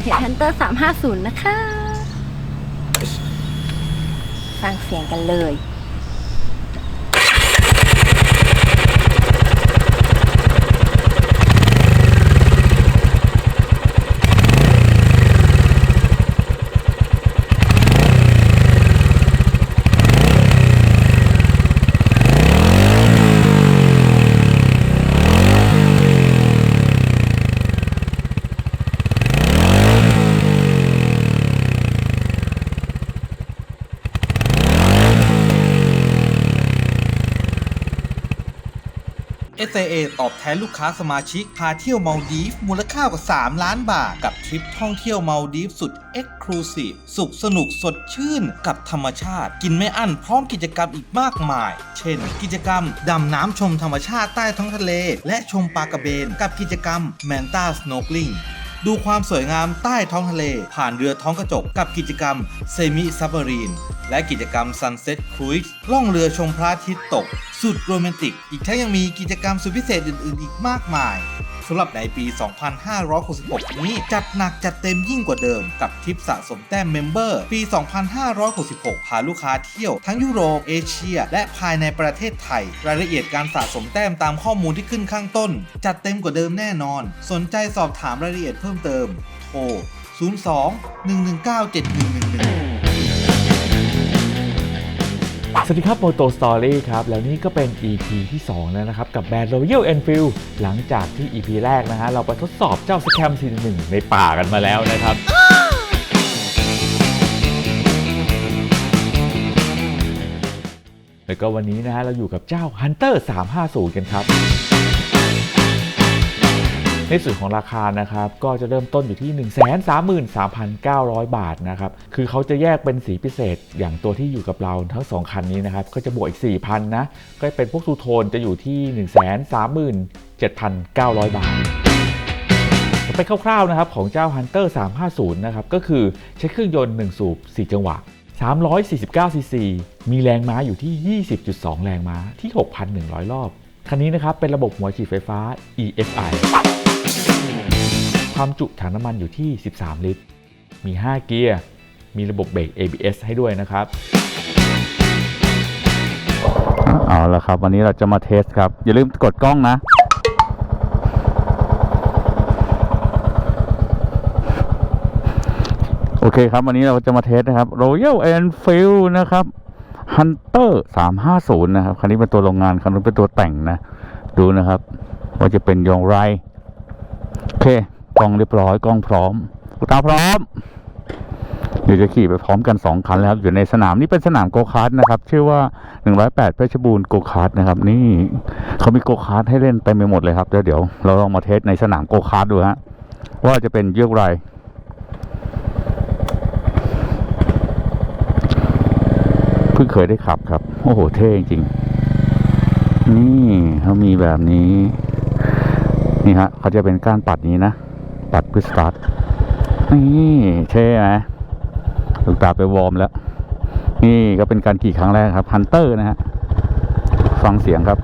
เพจ Hunter 350 นะคะ ฟังเสียงกันเลย SAA ตอบแทนลูกค้าสมาชิก พาเที่ยวมาดีฟมูลค่ากว่า 3 ล้านบาท กับทริปท่องเที่ยวมาดีฟสุด Exclusive สุขสนุกสดชื่นกับธรรมชาติ กินไม่อั้นพร้อมกิจกรรมอีกมากมาย เช่น กิจกรรมดำน้ำชมธรรมชาติใต้ท้องทะเล และชมปลากระเบน กับกิจกรรมแมนตาสโนกลิง ดูความสวยงามใต้ท้องทะเล ผ่านเรือท้องกระจกกับกิจกรรมเซมิซับ m รีนและกิจกรรม Sunset Cruise ล่องเรือชมพระอาทิตย์ตก สุดโรแมนติก อีกทั้งยังมีกิจกรรมสุดพิเศษอื่น ๆ อีกมากมาย สำหรับในปี 2566 นี้จัดหนักจัดเต็มยิ่งกว่าเดิม กับทริปสะสมแต้มเมมเบอร์ ปี 2566 พาลูกค้าเที่ยวทั้งยุโรป เอเชีย และภายในประเทศไทย รายละเอียดการสะสมแต้มตามข้อมูลที่ขึ้นข้างต้น จัดเต็มกว่าเดิมแน่นอน สนใจสอบถามรายละเอียดเพิ่มเติม โทร 02 119 7111 สวัสดีครับโมโตสตอรี่ครับ แล้วนี่ก็เป็น EP ที่ 2 แล้วนะครับ กับแบรนด์ Royal Enfield หลังจากที่ EP แรกนะฮะ เราไปทดสอบเจ้าสแคมซีหนึ่งในป่ากันมาแล้วนะครับ แล้วก็วันนี้นะฮะ เราอยู่กับเจ้า Hunter 350 กันครับ ในส่วนของราคานะครับก็จะเริ่มต้นอยู่ที่ 133,900 บาทนะครับคือเขาจะแยกเป็นสีพิเศษอย่างตัวที่อยู่กับเราทั้ง 2 คันนี้นะครับก็จะบวกอีก 4,000นะก็เป็นพวกทูโทนจะอยู่ที่ 137,900 บาทไปคร่าวๆนะครับของเจ้า Hunter 350 นะครับก็คือใช้เครื่องยนต์ 1 สูบ 4 จังหวะ 349 ซีซี มีแรงม้าอยู่ที่ 20.2 แรงม้าที่ 6,100 รอบ คันนี้นะครับเป็นระบบหัวฉีดไฟฟ้า EFI ความจุถังน้ำมันอยู่ที่ 13 ลิตร มี 5 เกียร์ มีระบบเบรก ABS ให้ด้วยนะครับ เอาละครับ วันนี้เราจะมาเทสครับ อย่าลืมกดกล้องนะ โอเคครับ วันนี้เราจะมาเทสนะครับ Royal Enfield นะครับ Hunter 350 นะครับ คันนี้เป็นตัวโรงงานคันนี้เป็นตัวแต่งนะ ดูนะครับ ว่าจะเป็นอย่างไรโอเค กล้องเรียบร้อยกล้องพร้อมลูกตาพร้อม เดี๋ยวจะขี่ไปพร้อมกัน 2 คันแล้วครับอยู่ในสนามนี่เป็นสนามโกคาร์ทนะครับ ชื่อว่า 108เพชรบูรณ์โกคาร์ทนะครับ นี่เขามีโกคาร์ทให้เล่นเต็มไปหมดเลยครับแล้วเดี๋ยวเราลองมาเทสในสนามโกคาร์ทดูฮะว่าจะเป็นเยี่ยงไรเพิ่งเคยได้ขับครับ โอ้โหเท่จริง นี่เขามีแบบนี้ นี่ฮะเขาจะเป็นก้านปัดนี้นะ เพื่อสตาร์ทนี่เท่ไหมลูกตาไปวอร์มแล้ว นี่ก็เป็นการขี่ครั้งแรกครับฮันเตอร์นะฮะฟังเสียงครับ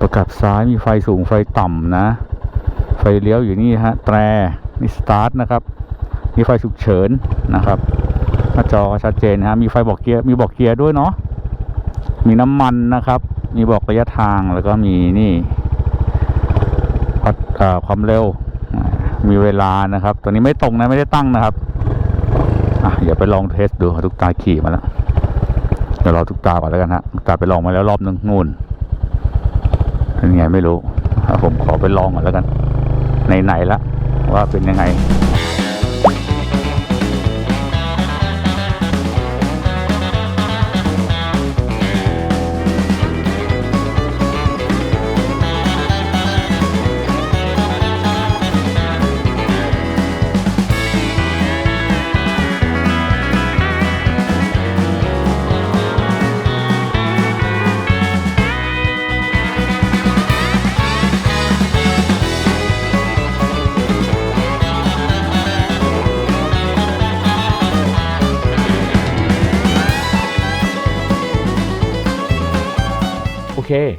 ประกับซ้ายมีไฟสูงไฟต่ำนะ ไฟเลี้ยวอยู่นี่ฮะ แตรนี่สตาร์ทนะครับ มีไฟฉุกเฉินนะครับหน้าจอชัดเจนนะฮะมีไฟบอกเกียร์มีบอกเกียร์ด้วยเนาะมีน้ำมันนะครับ มีบอกระยะทางแล้วก็มีนี่ ความเร็วมีเวลานะครับ ตัวนี้ไม่ตรงนะไม่ได้ตั้งนะครับอะอย่าไปลองเทสดูทุกตาขี่มาแล้วเดี๋ยวรอทุกตาก่อนแล้วกันฮะตาไปลองมาแล้วรอบนึงนู่นเป็นไงไม่รู้ผมขอไปลองก่อนแล้วกันไหนๆละว่าเป็นยังไง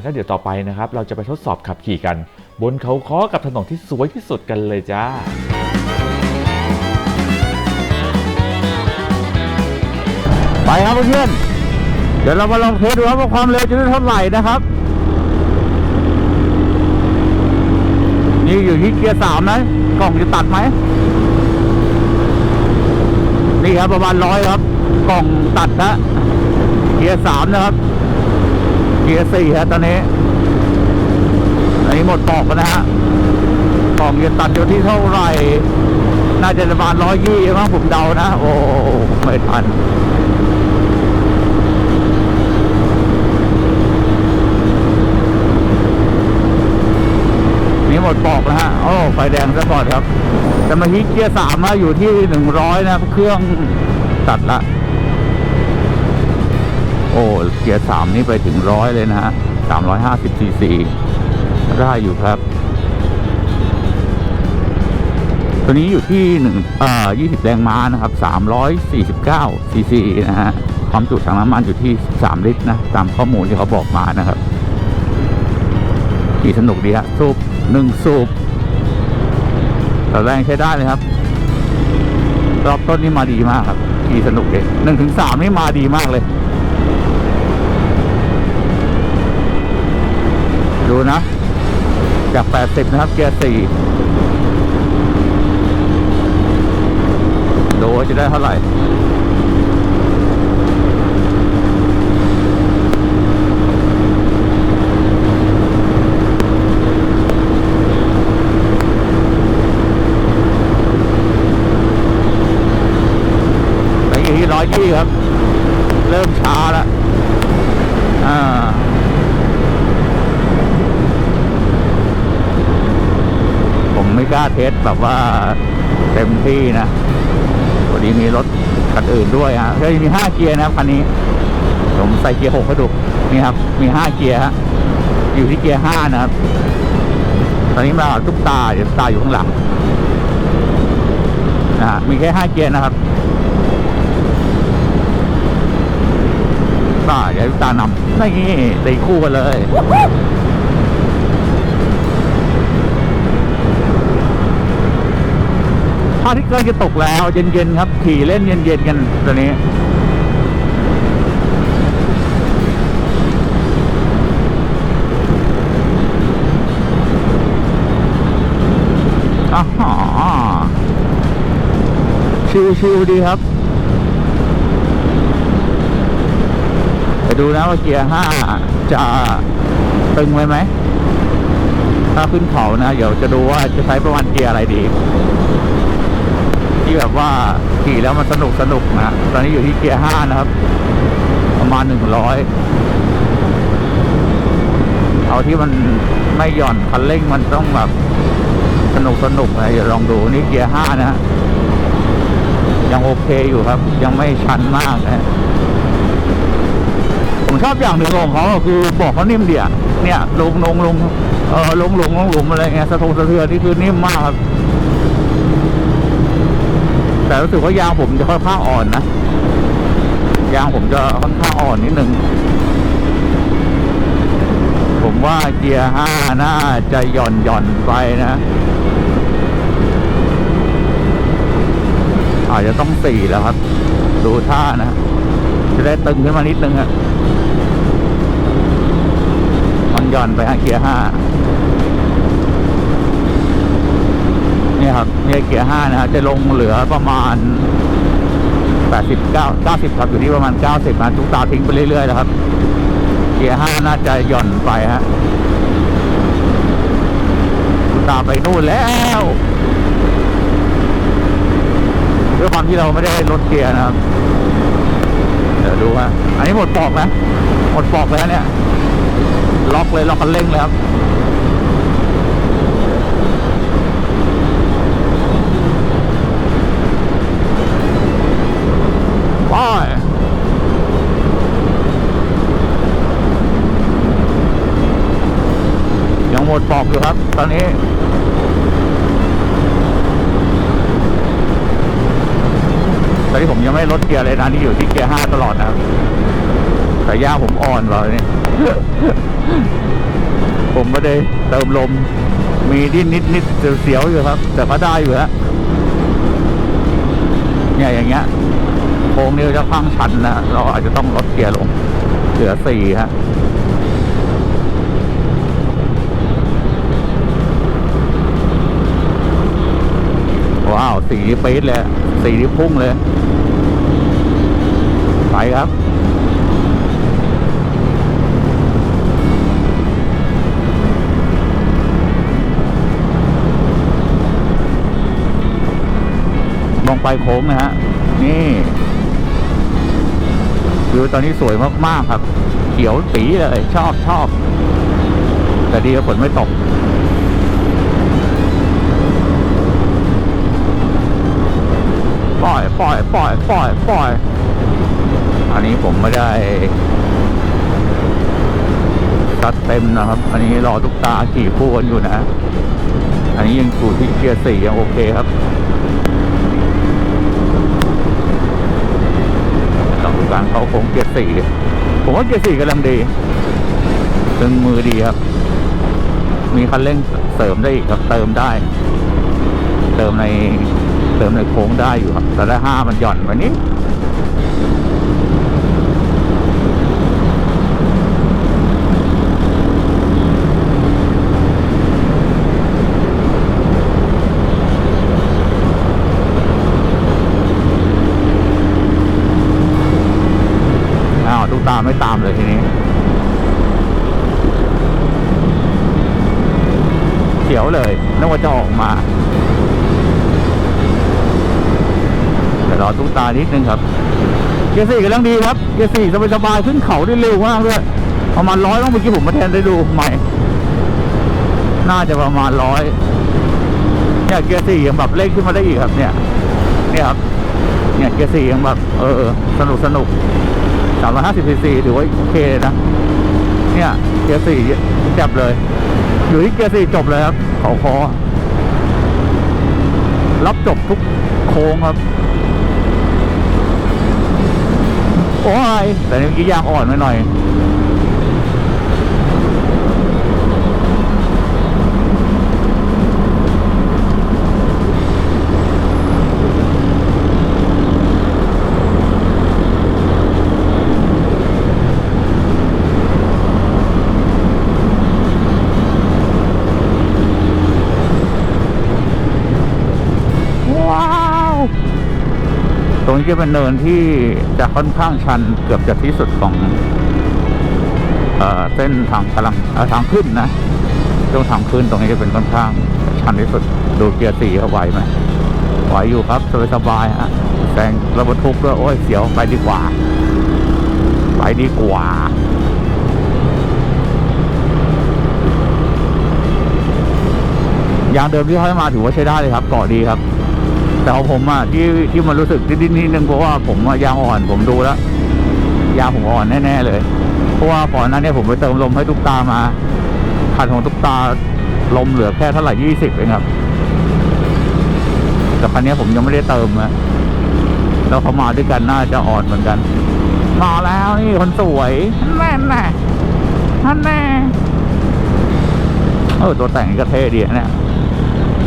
แล้วเดี๋ยวต่อไปนะครับ เราจะไปทดสอบขับขี่กัน บนเขาค้อกับถนนที่สวยที่สุดกันเลยจ้าไปครับเพื่อนเดี๋ยวเรามาลองเทสดูครับว่าความเร็วจะได้เท่าไหร่นะครับ นี่อยู่ที่เกียร์สามนะกล่องจะตัดไหมนี่ครับประมาณร้อยครับ กล่องตัดนะเกียร์สามนะครับ เกียร์สี่ฮะตอนนี้อันนี้หมดปอกแล้วนะฮะกล่องจะตัดอยู่ที่เท่าไหร่ น่าจะประมาณร้อยยี่มั้งผมเดานะ โอ้ไม่ทันนี่หมดปอกแล้วฮะ โอ้ ไฟแดงซะก่อนครับแต่มาฮิตเกียร์สามมาอยู่ที่หนึ่งร้อยนะ เครื่องตัดละ อ้เกียร์สามนี่ไปถึงร้อยเลยนะฮะสามร้อยห้าสิบซีซีได้อยู่ครับ ตัวนี้อยู่ที่หนึ่งอ่อยี่สิบแรงม้านะครับสามร้อยสี่สิบเก้าซีซีนะฮะความจุถังน้ำมันอยู่ที่สามลิตรนะ ตามข้อมูลที่เขาบอกมานะครับขี่สนุกดีฮะสูบหนึ่งสูบแต่แรงใช้ได้เลยครับ รอบต้นนี่มาดีมากครับขี่สนุกเลยหนึ่งถึงสามนี่มาดีมากเลย ดูนะ จากแปดสิบนะครับ เกียร์สี่ดูว่าจะได้เท่าไหร่ไปอยู่ที่ร้อยยี่ครับ เริ่มช้าแล้ว อ่า ผมไม่ กล้าเทสแบบว่าเต็มที่นะวันนี้มีรถคันอื่นด้วยฮะเฮ้ยมีห้าเกียร์นะครับคันนี้ ผมใส่เกียร์หกให้ดูนี่ครับ มีห้าเกียร์ฮะอยู่ที่เกียร์ห้านะครับ ตอนนี้มาตุ๊กตาเดี๋ยวตาอยู่ข้างหลังนะฮะมีแค่ห้าเกียร์นะครับก็เดี๋ยวตุ๊กตานำนี่ตีคู่กันเลย ระอาทิตย์กำลังจะตกแล้ว เย็นๆครับ ขี่เล่นเย็นๆกันตัวนี้อ๋อชิวๆดีครับไปดูนะว่าเกียร์ห้าจะตึงไว้ไหมถ้าขึ้นเขานะ เดี๋ยวจะดูว่าจะใช้ประมาณเกียร์อะไรดี ที่แบบว่าขี่แล้วมันสนุกสนุกนะตอนนี้อยู่ที่เกียร์ห้านะครับ ประมาณหนึ่งร้อยเอาที่มันไม่หย่อนคันเร่งมันต้องแบบสนุกสนุกนะเดี๋ยวลองดูนี่เกียร์ห้านะฮะยังโอเคอยู่ครับ ยังไม่ชันมากนะผมชอบอย่างหนึ่งของเขาก็คือบอกเขานิ่มเดียเนี่ยลงลงลงเออลงลงลงหลุมอะไรเงี้ยสะทงสะเทือนนี่คือนิ่มมากครับ แต่รู้สึกว่ายางผมจะค่อนข้างอ่อนนะ ยางผมจะค่อนข้างอ่อนนิดนึง ผมว่าเกียร์ห้าน่าจะหย่อนหย่อนไปนะอาจจะต้องสี่แล้วครับ ดูท่านะ จะได้ตึงขึ้นมานิดนึงอะมันหย่อนไปฮะเกียร์ห้า นี่ยครับเนี่ยเกียร์ห้านะฮะจะลงเหลือประมาณแปดสิบเก้าเก้าสิบครับอยู่ที่ประมาณเก้าสิบนะทุกตาทิ้งไปเรื่อยๆนะครับเกียร์ห้าน่าจะหย่อนไปฮะทุกตาไปนู่นแล้วด้วยความที่เราไม่ได้ลดเกียร์นะครับเดี๋ยวดูฮะอันนี้หมดปอกนะหมดปอกแล้วเนี่ย ล็อกเลยล็อกคันเร่งเลยครับ อกอยู่ครับ ตอนนี้ตอนนี้ผมยังไม่ลดเกียร์เลยนะนี่อยู่ที่เกียร์ห้าตลอดนะครับแต่ย่างผมอ่อนกว่าเนี่ยผผมไม่ได้เติมลม มีดิ้นนิดนิดๆเสียวๆอยู่ครับ แต่ก็ได้อยู่ฮะเนี่ยอย่างเงี้ยโค้งนี้จะข้างชันนะเราอาจจะต้องลดเกียร์ลงเหลือสี่ฮะ สีนี้ปี๊ดเลย สีนี้พุ่งเลย ไปครับมองไปโค้งนะฮะ นี่วิวตอนนี้สวยมาก ๆ ครับ เขียวปีเลย ชอบชอบ แต่ดีว่าฝนไม่ตก ปล่อยปล่อยปล่อยปล่อยอันนี้ผมไม่ได้ตัดเต็มนะครับ อันนี้รอทุกตาขี่คู่กันอยู่นะ อันนี้ยังอยู่ที่เกียร์สี่ยังโอเคครับลองดูการเขาโค้งเกียร์สี่ผมว่าเกียร์สี่กำลังดีตึงมือดีครับ มีคันเร่งเสริมได้อีกครับเติมได้ เติมใน เติมในโค้งได้อยู่ครับ แต่ถ้าห้ามันหย่อนไปนิดอ้าวดูตามไม่ตามเลยทีนี้ เขียวเลยนึกว่าจะออกมา อตุ้งตานิดนึงครับ เกียร์สี่กำลังดีครับ เกียร์สี่สบายๆขึ้นเขาได้เร็วมากด้วยประมาณร้อยต้องเมื่อกี้ผมมาแทนได้ดูใหม่ น่าจะประมาณร้อยเนี่ยเกียร์สี่ยังแบบเร่งขึ้นมาได้อีกครับ เนี่ย เนี่ยครับ เนี่ยเกียร์สี่ยังแบบเออสนุกสนุกสามร้อยห้าสิบซีซีถือว่าโอเคเลยนะ เนี่ยเกียร์สี่แจ็บเลย อยู่ที่เกียร์สี่จบเลยครับเขาคอรับจบทุกโค้งครับ อ้ยแต่เมื่อกี้ยางอ่อนไปหน่อย นี้จะเป็นเนินที่จะค่อนข้างชันเกือบจะที่สุดของเอ่อเส้นทางกำลังเอ่อทางขึ้นนะช่วงทางขึ้นตรงนี้จะเป็นค่อนข้างชันที่สุด ดูเกียร์สี่เขาไหวไหมไหวอยู่ครับสบายสบายฮะแซงระบบทุกข์ด้วยโอ้ยเสียวไปดีกว่า ไปดีกว่าอย่างเดิมที่เขาให้มาถือว่าใช้ได้เลยครับเกาะดีครับ แต่ของผมอะที่ที่มันรู้สึกนิดนิดนึงเพราะว่าผมยางอ่อนผมดูแล้วยางผมอ่อนแน่ๆเลยเพราะว่าก่อนหนั้นเนี่ยผมไปเติมลมให้ตุ๊กตามาคันของตุ๊กตาลมเหลือแค่เท่าไหร่ยี่สิบเองครับแต่คันนี้ผมยังไม่ได้เติมนะแล้วเขามาด้วยกันน่าจะอ่อนเหมือนกันมาแล้วนี่คนสวยแน่แน่ท่านแน่เออตัวแต่งก็เท่ดีนะเนี่ย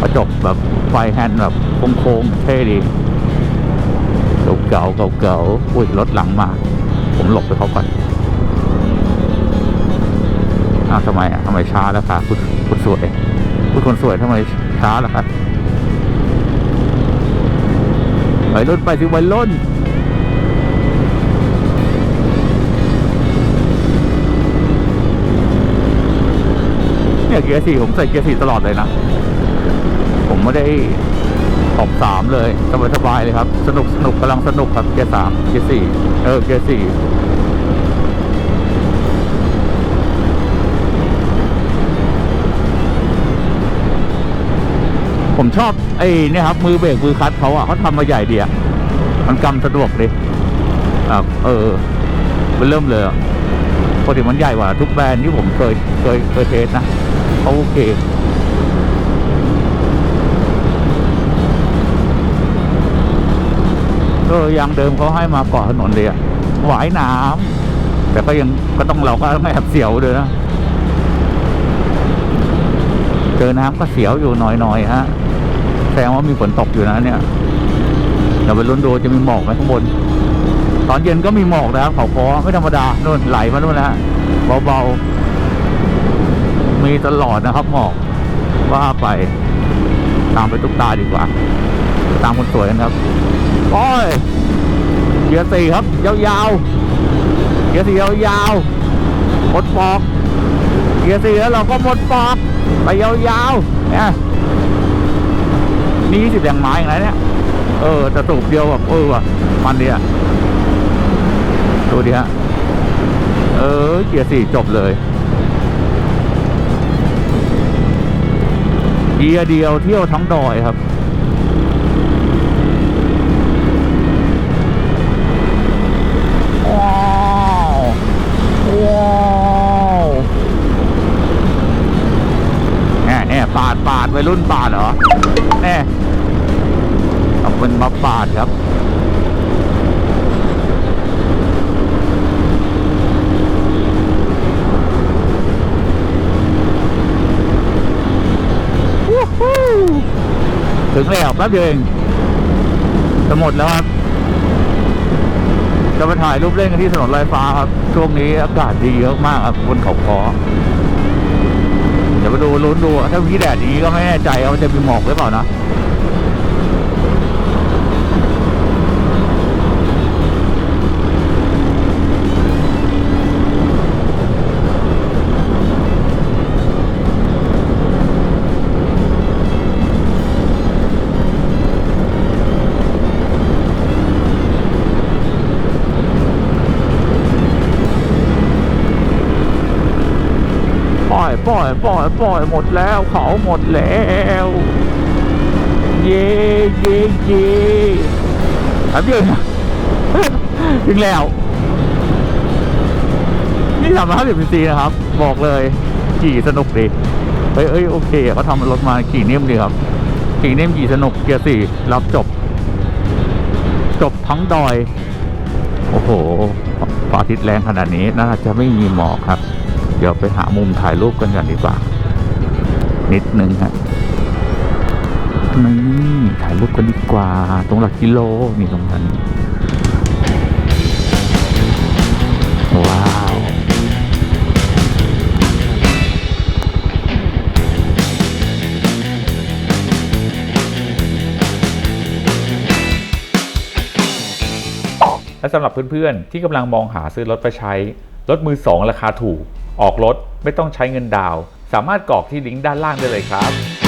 กระจกแบบไฟแฮนด์แบบโค้งๆเท่ดีเก่าๆเก่าๆอุ้ยรถหลังมา ผมหลบไปเขาก่อนอ้าวทำไมอะทำไมช้าแล้วคะคุณคุณสวยคุณคนสวยทำไมช้าล่ะคะไปรุ่นไปสิวัยรุ่นเนี่ยเกียร์สี่ผมใส่เกียร์สี่ตลอดเลยนะ ผมไม่ได้ตบสามเลยสบายสบายเลยครับ สนุกสนุกกำลังสนุกครับเกียร์สามเกียร์สี่เออเกียร์สี่ผมชอบไอ้นี่ครับ มือเบรกมือคลัตช์เขาอะเขาทำมาใหญ่เดีอะมันกำสะดวกดีครับเออมันเริ่มเลยอะปกติมันใหญ่กว่าทุกแบรนด์ที่ผมเคยเคยเคยเทสนะเขาโอเค เออยางเดิมเขาให้มาเกาะถนนเลยอะหวายน้ำแต่ก็ยังก็ต้องเราก็ต้องแอบเสียวด้วยนะเจอน้ำก็เสียวอยู่หน่อยๆฮะแสดงว่ามีฝนตกอยู่นะเนี่ยเดี๋ยวไปลุ้นดูจะมีหมอกไหมข้างบน ตอนเย็นก็มีหมอกนะเขาคอไม่ธรรมดาโน่นไหลมาโน่นนะฮะเบาๆ มีตลอดนะครับหมอกว่าไป ตามไปตุ๊กตาดีกว่า ตามคนสวยกันครับ โอ้ยเกียร์สี่ครับ ยาวๆเกียร์สี่ยาวๆหมดปอกเกียร์สี่แล้วเราก็หมดปอกไปยาวๆเนี่ยนี่ยี่สิบแรงไม้อย่างไรเนี่ย เออจะตูบเดียวแบบเออว่ะมันดีอะดูดิฮะ เออ เกียร์สี่จบเลย เกียร์เดียวเที่ยวทั้งดอยครับ วัยรุ่นปาดเหรอแน่เอาเป็นมาปาดครับถึงแล้วแป๊บเดียวเองจะหมดแล้วครับ จะมาถ่ายรูปเล่นกันที่ถนนลอยฟ้าครับ ช่วงนี้อากาศดีเยอะมากครับบนเขาคอ ยวมาดูลุ้นดูถ้ามีแดดอย่างนี้ก็ไม่แน่ใจว่าจะมีหมอกหรือเปล่านะ อยปล่อยปล่อยหมดแล้วเขาหมดแล้ว เย่เย่เย่แป๊บเยวนะถึงแล้วนี่ทำมาห้าสิบซีนะครับ บอกเลยขี่สนุกดีเฮ้ยเอ้ยโอเคเขาทำรถมาขี่นิ่มดีครับขี่นิ่มขี่สนุกเกียร์สี่รับจบ จบทั้งดอย โอ้โหพระอาทิตย์แรงขนาดนี้น่าจะไม่มีหมอกครับ เดี๋ยวไปหามุมถ่ายรูปกันก่อนดีกว่า นิดนึงฮะนี่ถ่ายรูปกันดีกว่า ตรงหลักกิโลนี่ตรงนั้นว้าวและสำหรับเพื่อนๆ ที่กำลังมองหาซื้อรถไปใช้ รถมือสองราคาถูก ออกรถไม่ต้องใช้เงินดาว สามารถกรอกที่ลิงก์ด้านล่างได้เลยครับ